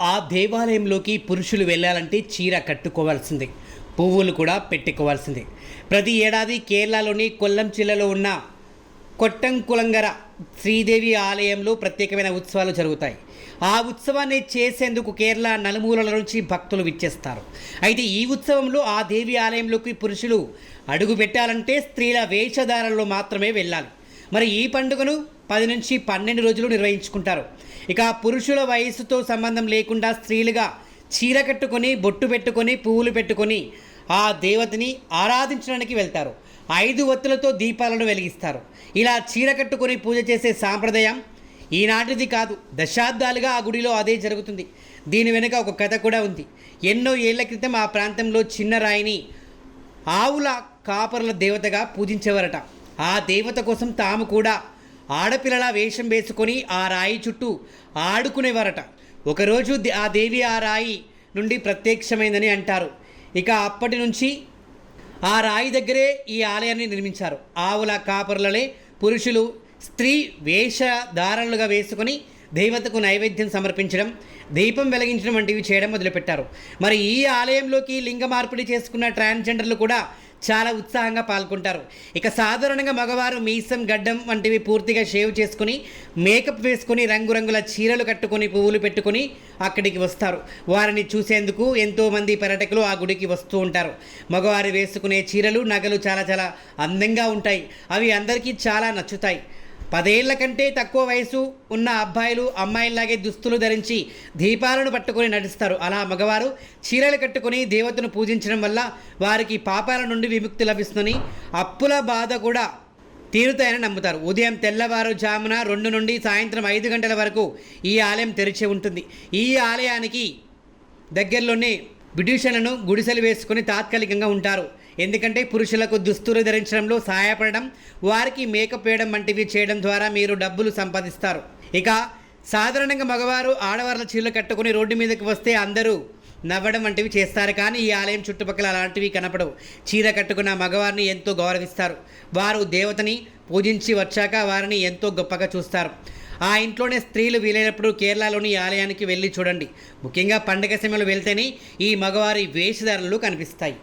ఆ దేవాలయంలోకి పురుషులు వెళ్ళాలంటే చీర కట్టుకోవాల్సిందే పువ్వులు కూడా పెట్టుకోవాల్సిందే. ప్రతి ఏడాది కేరళలోని కొల్లం జిల్లాలో ఉన్న కొట్టంకులంగర శ్రీదేవి ఆలయంలో ప్రత్యేకమైన ఉత్సవాలు జరుగుతాయి. ఆ ఉత్సవాన్ని చేసేందుకు కేరళ నలుమూలల నుంచి భక్తులు విచ్చేస్తారు. అయితే ఈ ఉత్సవంలో ఆ దేవి ఆలయంలోకి పురుషులు అడుగు పెట్టాలంటే స్త్రీల వేషధారణలో మాత్రమే వెళ్ళాలి. మరి ఈ పండుగను పది నుంచి పన్నెండు రోజులు నిర్వహించుకుంటారు. ఇక పురుషుల వయసుతో సంబంధం లేకుండా స్త్రీలుగా చీర కట్టుకొని బొట్టు పెట్టుకొని పువ్వులు పెట్టుకొని ఆ దేవతని ఆరాధించడానికి వెళ్తారు. ఐదు ఒత్తులతో దీపాలను వెలిగిస్తారు. ఇలా చీర కట్టుకొని పూజ చేసే సాంప్రదాయం ఈనాటిది కాదు. దశాబ్దాలుగా ఆ గుడిలో అదే జరుగుతుంది. దీని వెనుక ఒక కథ కూడా ఉంది. ఎన్నో ఏళ్ళ క్రితం ఆ ప్రాంతంలో చిన్న రాయిని ఆవుల కాపరుల దేవతగా పూజించేవారట. ఆ దేవత కోసం తాము కూడా ఆడపిల్లల వేషం వేసుకొని ఆ రాయి చుట్టూ ఆడుకునేవారట. ఒకరోజు ఆ దేవి ఆ రాయి నుండి ప్రత్యక్షమైందని అంటారు. ఇక అప్పటి నుంచి ఆ రాయి దగ్గరే ఈ ఆలయాన్ని నిర్మించారు. ఆవుల కాపరులలే పురుషులు స్త్రీ వేషధారణలుగా వేసుకొని దేవతకు నైవేద్యం సమర్పించడం దీపం వెలిగించడం వంటివి చేయడం మొదలుపెట్టారు. మరి ఈ ఆలయంలోకి లింగ మార్పిడి చేసుకున్న ట్రాన్స్జెండర్లు కూడా చాలా ఉత్సాహంగా పాల్గొంటారు. ఇక సాధారణంగా మగవారు మీసం గడ్డం వంటివి పూర్తిగా షేవ్ చేసుకుని మేకప్ వేసుకొని రంగురంగుల చీరలు కట్టుకొని పువ్వులు పెట్టుకొని అక్కడికి వస్తారు. వారిని చూసేందుకు ఎంతోమంది పర్యటకులు ఆ గుడికి వస్తూ ఉంటారు. మగవారు వేసుకునే చీరలు నగలు చాలా చాలా అందంగా ఉంటాయి. అవి అందరికీ చాలా నచ్చుతాయి. పదేళ్ళ కంటే తక్కువ వయసు ఉన్న అబ్బాయిలు అమ్మాయిల్లాగే దుస్తులు ధరించి దీపాలను పట్టుకొని నడుస్తారు అలా మగవారు చీరలు కట్టుకొని దేవతను పూజించడం వల్ల వారికి పాపాల నుండి విముక్తి లభిస్తుందని అప్పుల బాధ కూడా తీరుతాయని నమ్ముతారు. ఉదయం తెల్లవారుజామున రెండు నుండి సాయంత్రం ఐదు గంటల వరకు ఈ ఆలయం తెరిచి ఉంటుంది. ఈ ఆలయానికి దగ్గరలోనే బ్రిటిషర్లను గుడిసెలు వేసుకుని తాత్కాలికంగా ఉంటారు. ఎందుకంటే పురుషులకు దుస్తులు ధరించడంలో సహాయపడడం వారికి మేకప్ వేయడం వంటివి చేయడం ద్వారా మీరు డబ్బులు సంపాదిస్తారు. ఇక సాధారణంగా మగవారు ఆడవాళ్ళ చీరలు కట్టుకుని రోడ్డు మీదకి వస్తే అందరూ నవ్వడం వంటివి చేస్తారు. కానీ ఈ ఆలయం చుట్టుపక్కల అలాంటివి కనపడవు. చీర కట్టుకున్న మగవారిని ఎంతో గౌరవిస్తారు. వారు దేవతని పూజించి వచ్చాక వారిని ఎంతో గొప్పగా చూస్తారు. ఆ ఇంట్లోనే స్త్రీలు వీలైనప్పుడు కేరళలోని ఆలయానికి వెళ్ళి చూడండి. ముఖ్యంగా పండగ సమయంలో వెళ్తేనే ఈ మగవారి వేషధారణలు కనిపిస్తాయి.